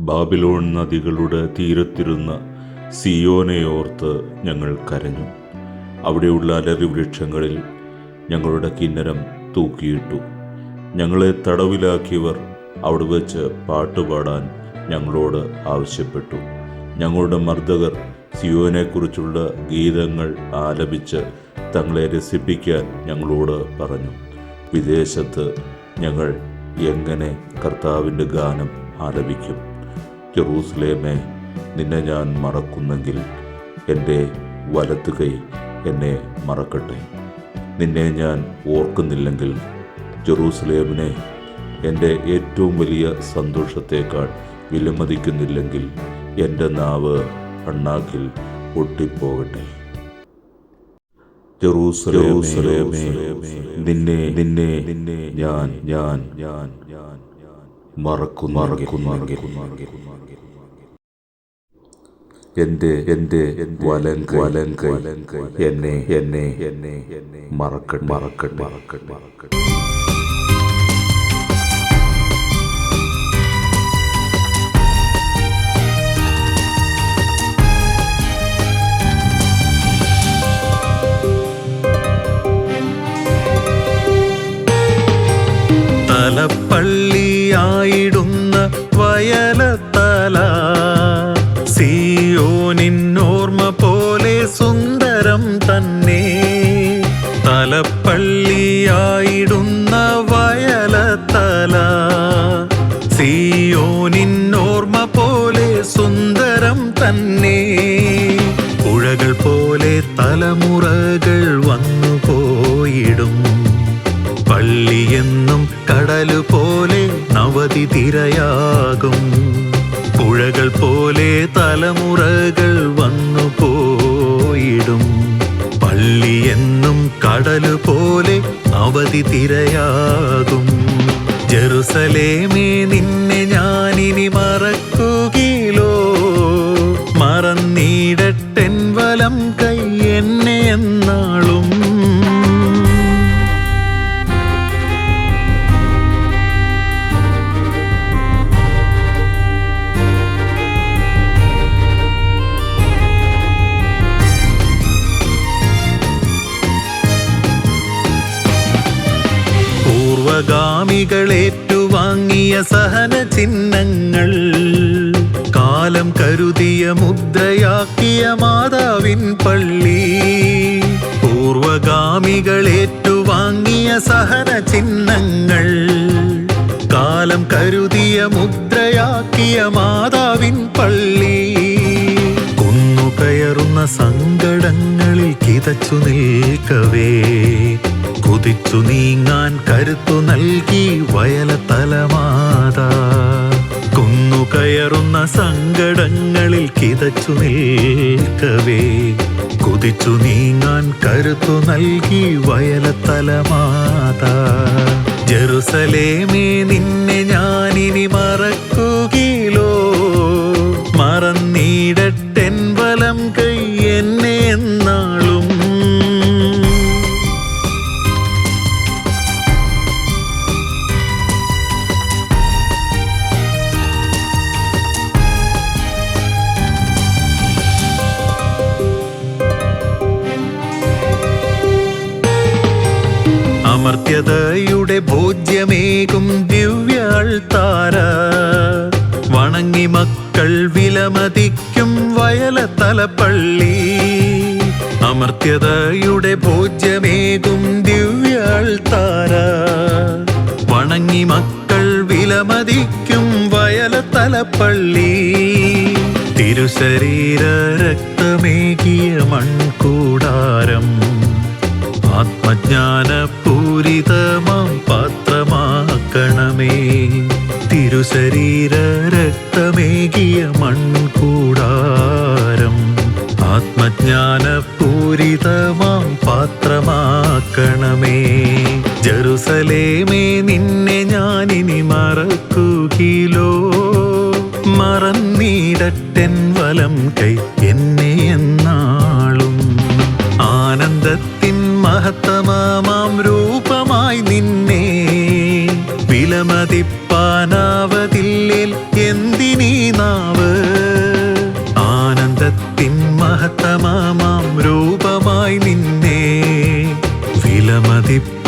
Babylon നദികളുടെ തീരത്തിരുന്ന സിയോനെയോർത്ത് ഞങ്ങൾ കരഞ്ഞു. അവിടെയുള്ള അലറി വൃക്ഷങ്ങളിൽ ഞങ്ങളുടെ കിന്നരം തൂക്കിയിട്ടു. ഞങ്ങളെ തടവിലാക്കിയവർ അവിടെ വെച്ച് പാട്ടുപാടാൻ ഞങ്ങളോട് ആവശ്യപ്പെട്ടു. ഞങ്ങളുടെ മർദ്ദകർ സിയോനെക്കുറിച്ചുള്ള ഗീതങ്ങൾ ആലപിച്ച് തങ്ങളെ രസിപ്പിക്കാൻ ഞങ്ങളോട് പറഞ്ഞു. വിദേശത്ത് ഞങ്ങൾ എങ്ങനെ കർത്താവിന്റെ ഗാനം ആലപിക്കും? ജെറൂസലേമേ നിന്നെ ഞാൻ മറക്കുന്നെങ്കിൽ എന്റെ വലത്ത് കൈ എന്നെ മറക്കട്ടെ. നിന്നെ ഞാൻ ഓർക്കുന്നില്ലെങ്കിൽ ജെറൂസലേമിനെ എന്റെ ഏറ്റവും വലിയ സന്തോഷത്തേക്കാൾ വിലമതിക്കുന്നില്ലെങ്കിൽ എന്റെ നാവ് അണ്ണാക്കിൽ ഒട്ടിപ്പോകട്ടെ ജെറൂസലേമേ നിന്നെ നിന്നെ നിന്നെ ഞാൻ ഞാൻ ഞാൻ ഞാൻ. മറക്കു മറക്കുന്നെങ്കിൽ എന്റെ എന്റെ വലൻ വലൻ എന്നെ എന്നെ എന്നെ എന്നെ മറക്കട്ടെ മറക്കട്ടെ മറക്കട്ടെ. മറക്കട്ടെ. തലമുറകൾ വന്നു പോയിടും. പള്ളിയെന്നും കടലു പോലെ നവതി തിരയാകും. പുഴകൾ പോലെ തലമുറകൾ വന്നു പോയിടും. പള്ളിയെന്നും കടലു പോലെ അവധി തിരയാകും. ജെറുസലേമേ നിന്നെ ഞാനിനി മറക്കുകയിലോ? മറന്നീടട്ടെൻ വലം പൂർവഗാമികളേറ്റുവാങ്ങിയ സഹന ചിഹ്നങ്ങൾ. കാലം കരുതിയ മുദ്രയാക്കിയ മാതാവിൻ പള്ളി. പൂർവഗാമികളേറ്റുവാങ്ങിയ സഹന ചിഹ്നങ്ങൾ. കാലം കരുതിയ മുദ്രയാക്കിയ മാതാവിൻ പള്ളി. കൊന്നു കയറുന്ന സങ്കടങ്ങളിൽ കിതച്ചു നിൽക്കവേ. കുതിച്ചു നീങ്ങാൻ കരുത്തു നൽകി വയല കുന്നു കുന്നുകയറുന്ന സങ്കടങ്ങളിൽ കിതച്ചു നിൽക്കവേ. കുതിച്ചു നീങ്ങാൻ കരുത്തു നൽകി വയല തലമാതാ. ജെറുസലേമേ നിന്നെ ഞാനിനി മറക്കുകയിലോ അമർത്യതയുടെ ഭോജ്യമേകും ദിവ്യാൾത്താര വണങ്ങി മക്കൾ വിലമതിക്കും വയല തലപ്പള്ളി അമർത്യതയുടെ ഭോജ്യമേകും ദിവ്യാൾത്താര വണങ്ങി മക്കൾ വിലമതിക്കും വയല തലപ്പള്ളി തിരുശരീര രക്തമേകിയ മൺകൂടാരം. ആത്മജ്ഞാന പൂരിതമാം പാത്രമാക്കണമേ. തിരുശരീര രക്തമേകിയ മൺകൂടാരം ആത്മജ്ഞാനപൂരിതമാം പാത്രമാക്കണമേ. ജറുസലേമേ നിന്നെ ഞാനിനി മറക്കുകയിലോ? മറന്നീടട്ടെൻ വലം കൈ എന്നെ എന്നാളും. മഹത്തമാം രൂപമായി നിന്നെ വിലമതിപ്പാനാവതില്ലേൽ എന്തിനീ നാവ്? ആനന്ദത്തിൻ മഹത്തമാം രൂപമായി നിന്നെ വിലമതിപ്പ